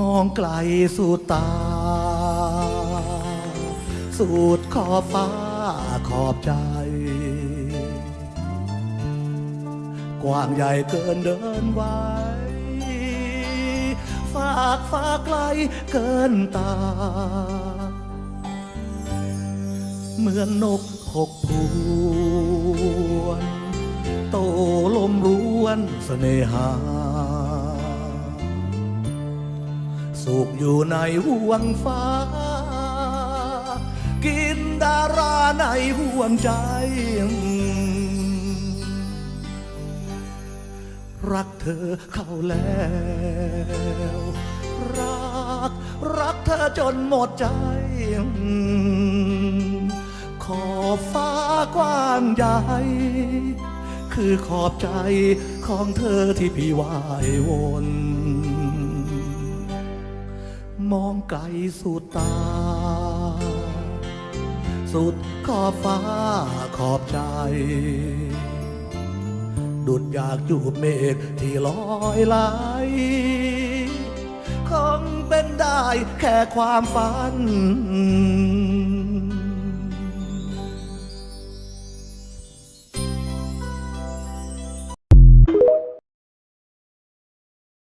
มองไกลสู่ตาสุดขอบฟ้าขอบใจ กว้างใหญ่เกินเดินไหวฝากฟ้าไกลเกินตา เหมือนนกหกพวนโตลมรวนเสน่หา สุขอยู่ในห่วงฟ้า กินดาราในห่วงใจ รักเธอเข้าแล้ว รัก รักเธอจนหมดใจ ขอบฟ้ากว้างใหญ่คือขอบใจของเธอที่พี่วายวน มองไกลสุดตา สุดขอบฟ้าขอบใจ ดุดอยากจูบเมฆที่ลอยไหลคงเป็นได้แค่ความฝัน